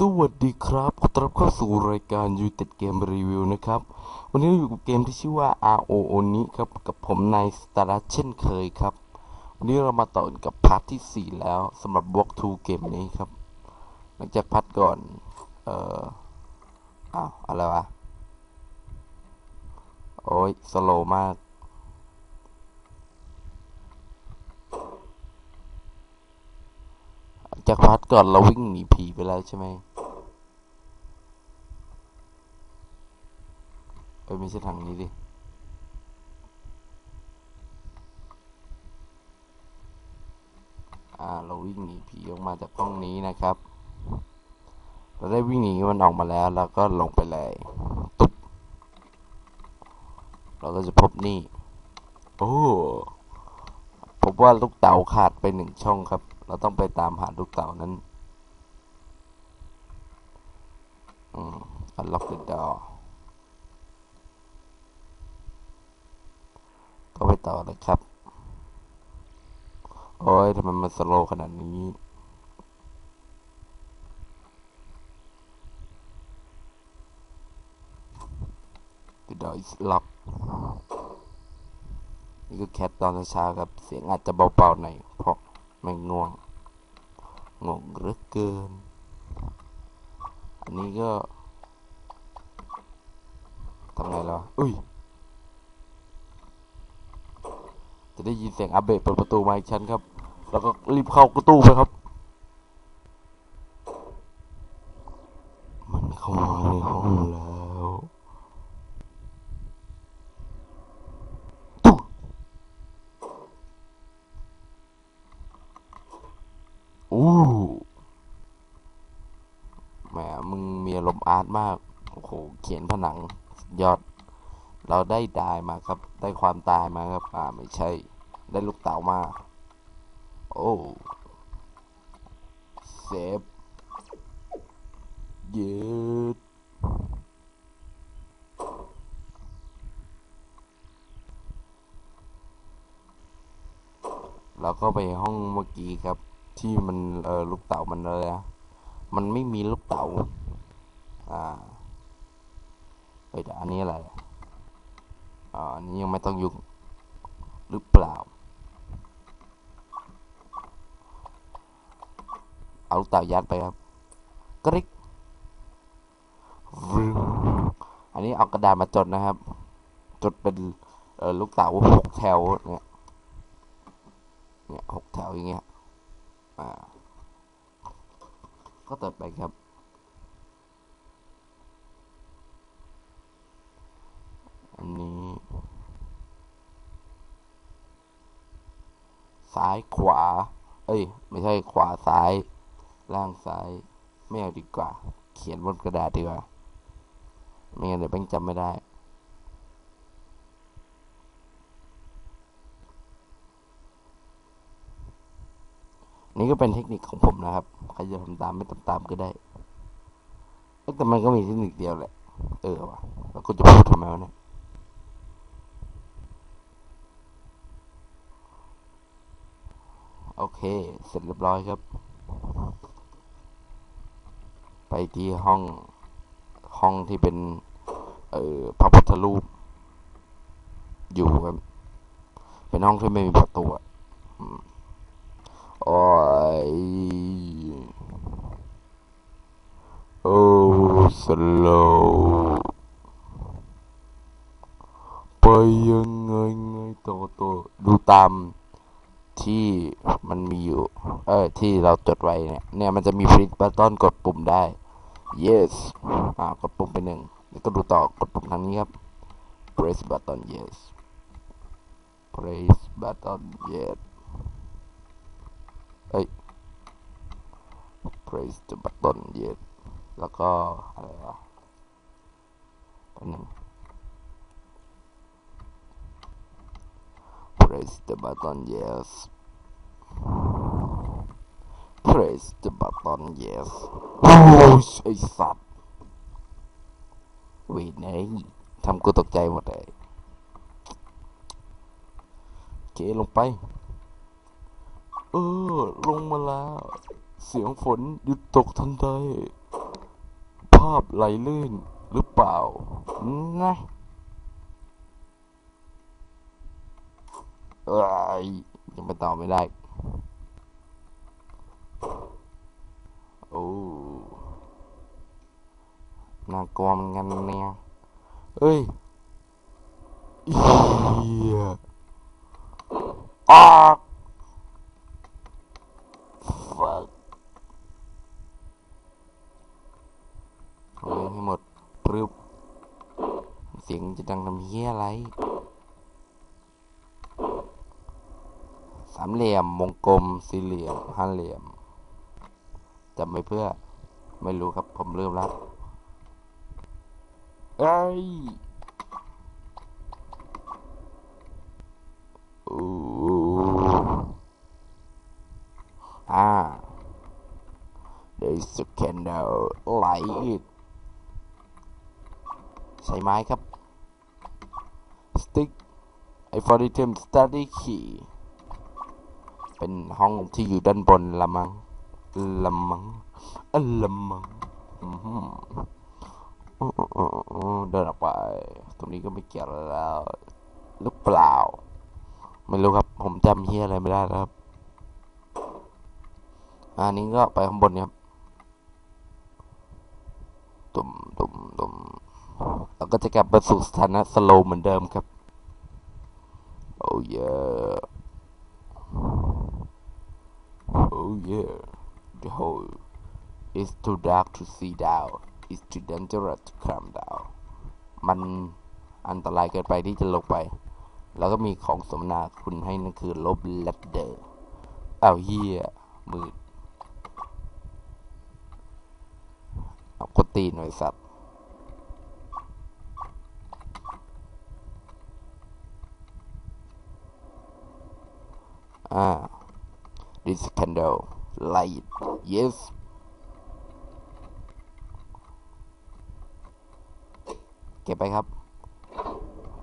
สวัสดีครับขอต้อนรับเข้าสู่รายการยูต็ดเกมรีวิวนะครับ วันนี้เราอยู่กับเกมที่ชื่อว่า RO o n i ครับ กับผมนายสตาร์เช่นเคยครับ วันนี้เรามาต่อกันกับพาร์ทที่ 4 แล้วสำหรับ Walk 2เกมนี้ครับ หลังจากพาร์ทก่อน เอ่อ อ้าว อะไรวะ โอ้ยสโลมาก จากพาร์ทก่อนเราวิ่งหนีผีไปแล้วใช่ไหมเอ้ยไม่ใช่ทางนี้ดิอ่าเราวิ่งหนีผีออกมาจากห้องนี้นะครับ เราได้วิ่งหนีมันออกมาแล้ว แล้วก็ลงไปเลยตุ๊บเราก็จะพบนี่ โอ้พบว่าลูกเต๋าขาดไปหนึ่งช่องครับ เราต้องไปตามหาลูกเต๋านั้นอืม unlock the door ก็ไปต่อเลยครับ โอ้ยทำไมมันสโลว์ขนาดนี้ The door is locked นี่คือแคทตอนเช้าๆครับ เสียงอาจจะเบาๆหน่อย เพราะไม่ง่วงงงเหลือเกิน อันนี้ก็ทำไงแล้วอุ้ย จะได้ยินเสียงอัปเดตเปิดประตูมาอีกชั้นครับ แล้วก็รีบเข้ากระตูไปครับ มันเข้ามาในห้องแล้วตุ๊อู้แหมมึงมี อารมณ์อาร์ตมาก โอ้โห เขียนผนังยอด เราได้ดายมาครับ ได้ความตายมาครับ อ่า ไม่ใช่ ได้ลูกเต๋ามา โอ้เซฟย็ดเราก็ไปห้องเมื่อกี้ครับ ที่มันเออลูกเต๋ามันเลยนะมันไม่มีลูกเต๋า อ่าเฮ้ยแต่อันนี้อะไรอ่าอันนี้ยังไม่ต้องยุ่งหรือเปล่า เอาลูกเต๋ายัดไปครับกริกอันนี้เอากระดาษมาจดนะครับ จดเป็นลูกเต๋าหกแถวเนี่ย เนี่ยหกแถวอย่างเงี้ย อ่า ก็เติดไปครับ อันนี้ ซ้ายขวา เอ้ย ไม่ใช่ขวาซ้าย ล่างซ้าย ไม่เอาดีกว่า เขียนบนกระดาษดีกว่า ไม่งั้นเดี๋ยวแบงจำไม่ได้ นี่ก็เป็นเทคนิคของผมนะครับ ใครจะทำตามไม่ทำตามก็ได้ แต่มันก็มีเทคนิคเดียวแหละ เออวะแล้วก็จะพูดทำไมวะเนี่ย โอเค เสร็จเรียบร้อยครับ ไปที่ห้องห้องที่เป็น เอ่อพระพุทธรูป อยู่ครับเป็นห้องที่ไม่มีประตูอะอืมโอ้ยโอ้สโลว์ไปยังไงไงต่อต่อดูตาม ที่มันมีอยู่ เออที่เราจดไว้เนี่ย เนี่ยมันจะมีฟรีบัตตอนกดปุ่มได้ yes อ่ากดปุ่มไปหนึ่งแล้วก็ดูต่อกดปุ่มทางนี้ครับ press button yes press button yes เอ้ย press the button yes แล้วก็อะไรวะแป๊บหนึง press the button yes press the button yes โอ้ยไอสัตว์เวนไอทำกูตกใจหมดเลยเคลงไป เออ ลงมาแล้ว เสียงฝนหยุดตกทันใด ภาพไหลลื่นหรือเปล่านะ เอ้ยยังไปต่อไม่ได้ โอ้น่ากลัวเหมือนกันเนี่ยเอ้ยเอียออก fuck เอาให้หมดปรึบเสียงจะดังทำเฮี้ยอะไรามเหลี่ยม วงกลม สี่เหลี่ยม ห้าเหลี่ยมจำไปเพื่อ ไม่รู้ครับ ผมเริ่มแล้ว เอ้ยอู้อ่า There is a candle light it ใช้ไม้ครับ stick ไอ for item study key เป็นห้องที่อยู่ด้านบนละมังละมังอะละมังอือหืออื้ออื้ออื้ออื้อเดินออกไป ตรงนี้ก็ไม่เกี่ยวแล้วหรือเปล่า ไม่รู้ครับ ผมจำเฮียอะไรไม่ได้แล้วครับ อันนี้ก็ไปข้างบนครับตุ่มตุ่มตุ่มแล้วก็จะกลับมาสู่สถานะสโลว์เหมือนเดิมครับ โอ้ย โอ้ย the hole is too dark to see down it's too dangerous to climb down มันอันตรายเกินไปที่จะลงไป แล้วก็มีของสมนาคุณให้นั่นคือลบลัดเดอร์อ้าวเฮียมืดเอากดตีหน่อยสัตว์อ่า this candle light yes เก็บไปครับ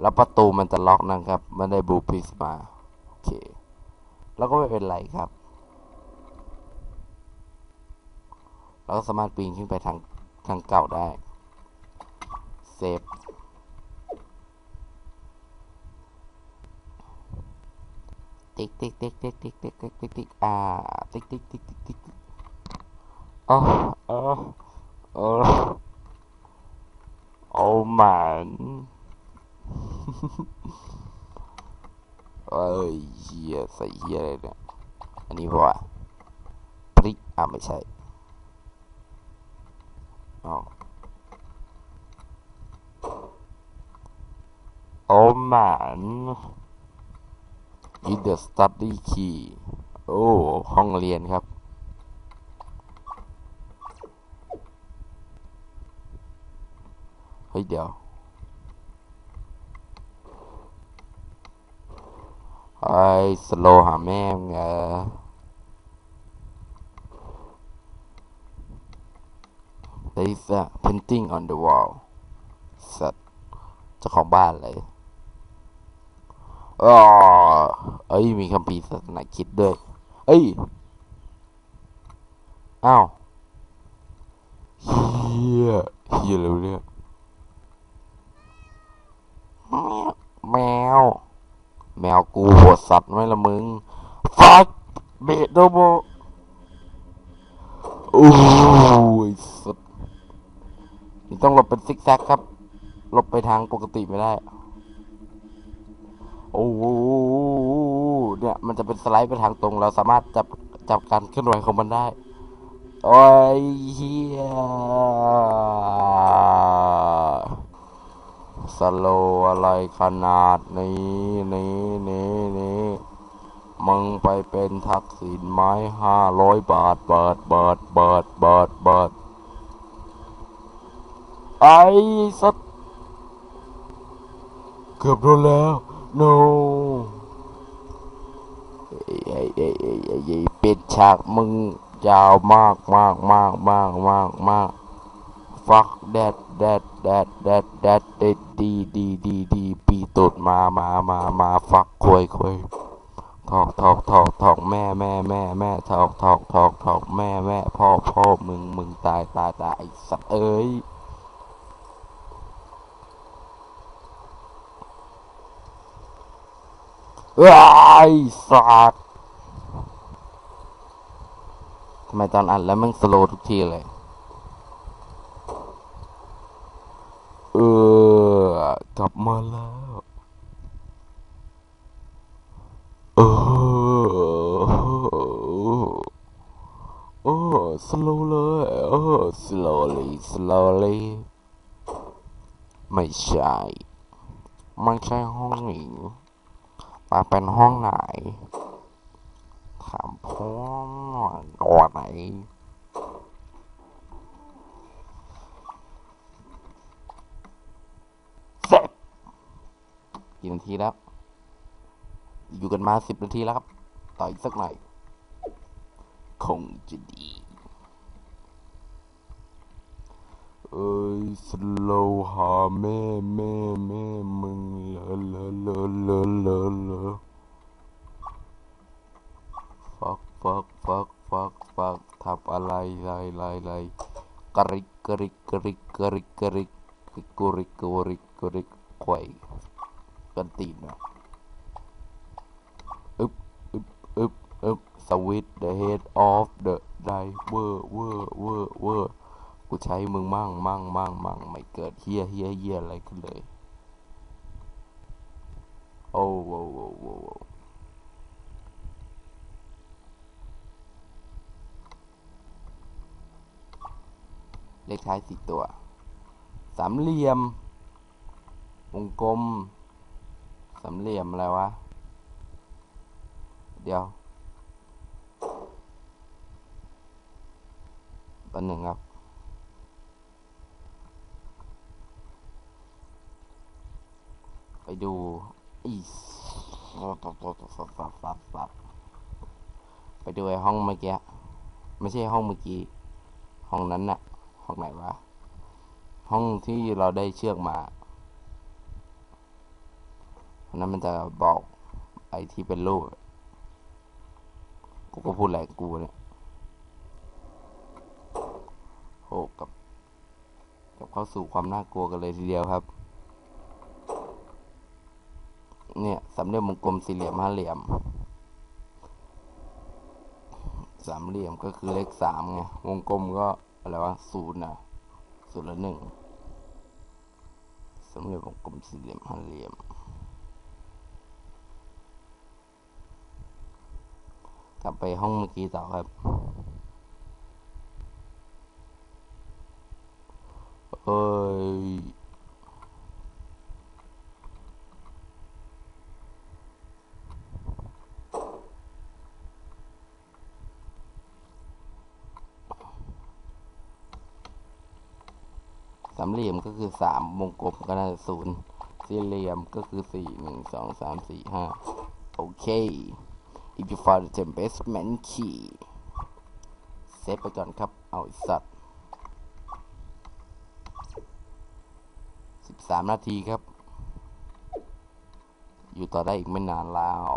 แล้วประตูมันจะล็อกนะครับ มันได้บูพิสมา โอเค แล้วก็ไม่เป็นไรครับ เราก็สามารถปีนขึ้นไปทางทางเก่าได้ เซฟ ติ๊กติ๊กติ๊กติ๊กติ๊กติ๊กติ๊กติ๊กติ๊กอ่าติ๊กติ๊กติ๊กติ๊กติ๊กอ๋ออ๋ออ๋อโอ้มันเอ้ยเฮียใส่เฮียอะไรเนี่ยอันนี้เพราะว่าพริกอะไม่ใช่ Oh. Oh man. Need the study key. โอ้ ห้องเรียนครับ เฮ้ย เดี๋ยวไอ้สโลหาแม่งเออ There is a painting on the wall สัตว์เจ้าของบ้านเลย อเอ้ย มีคัมภีศาสนาคิดด้วย เอ้ย อ้าวเฮียเฮียอะไรวเนี่ยแมว แมวกูโหดสัตว์ไหมละมึงฟักเบดโดโบโอ้ยสัตว์นี่ต้องหลบเป็นซิกแซกครับหลบไปทางปกติไม่ได้ โอ้โหเนี่ยมันจะเป็นสไลด์ไปทางตรง เราสามารถจับจับการเคลื่อนไหวของมันได้ โอ้ยเฮียสโลอะไรขนาดนี้นี้นี้นี้มึงไปเป็นทักษิณไม้ห้าร้อยบาท เบาทบาทบาทบาทบาทไอ้สัตเกือบโดนแล้ว no ไอ้ไอ้ไอ้ไอ้ไอ้ป็ดฉากมึงยาวมากมากมากมากมากมาก fuck that that that that that ดีดีดีดีดีปีตุดมามามามา fuck ควยควยถอกถอกถอกถอกแม่แม่แม่แม่ถอกถอกถอกถอกแม่แม่พ่อพ่อมึงมึงตายตายตายไอ้สัตว์เอ้ยเอ้ย ไอ้สัตว์ทำไมตอนอัดแล้วมันสโลว์ทุกทีเลย เออ กลับมาแล้ว เออเออ slow เลยเออ slowly slowly ไม่ใช่ ไม่ใช่ห้องนี้ มาเป็นห้องไหนถามพ่อหน่อยก่อนไหนเสร็จกี่นาทีแล้ว อยู่กันมาสิบนาทีแล้วครับ ต่ออีกสักหน่อย คงจะดี เอ้ย สโลหาแม่แม่แม่มึงเลอะเลอะเลอะเลอะเลอะเลอะฟักฟักฟักฟักฟักทำอะไรไรไรไรกริกกริกกริกกริกกริกกุริกกุริกกุริกไขว่กันตีนนะอึบอึบอึบอึบสวิต the head of the diver เวอร์เวอร์เวอร์ กูใช้มึงมั่งมั่งมั่งมั่งไม่เกิดเฮี้ยเฮี้ยเฮี้ยอะไรขึ้นเลยโอ้โหโอ้โหโอ้โหเลขท้ายสี่ตัว สามเหลี่ยม วงกลม สามเหลี่ยมอะไรวะ เดี๋ยวปันหนึ่งครับ ไป ดูอีสไปดูไอห้องเมื่อกี้ไม่ใช่ห้องเมื่อกี้ ห้องนั้นน่ะ ห้องไหนวะ ห้องที่เราได้เชือกมาอันนั้นมันจะบอกไอที่เป็นรูปกูก็พูดแหละไรกูเนี่ยโหกับ กับเข้าสู่ความน่ากลัวกันเลยทีเดียวครับ เนี่ยสามเหลี่ยมวงกลมสี่เหลี่ยมห้าเหลี่ยม สามเหลี่ยมก็คือเลขสามไง วงกลมก็อะไรวะศูนย์นะศูนย์ละหนึ่งสามเหลี่ยมวงกลมสี่เหลี่ยมห้าเหลี่ยม กลับไปห้องเมื่อกี้ต่อครับเอ้ย สามเหลี่ยมก็คือสามวงกลมก็น่าจะศูนย์สี่เหลี่ยมก็คือสี่หนึ่งสองสามสี่ห้าโอเค if you find the basement key เซฟไปก่อนครับ เอาสัตว์สิบสามนาทีครับ อยู่ต่อได้อีกไม่นานแล้ว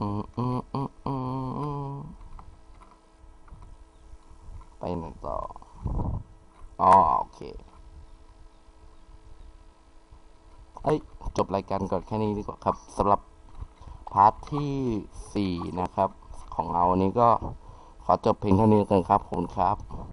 อืมอืมอืมอืมอืมไปไหนต่อ อ๋อ โอเค เอ้ย จบ รายการก่อนแค่นี้ดีกว่าครับสำหรับพาร์ทที่สี่นะครับ ของเราวันนี้ก็ขอจบเพียงเท่านี้กันครับขอบคุณครับ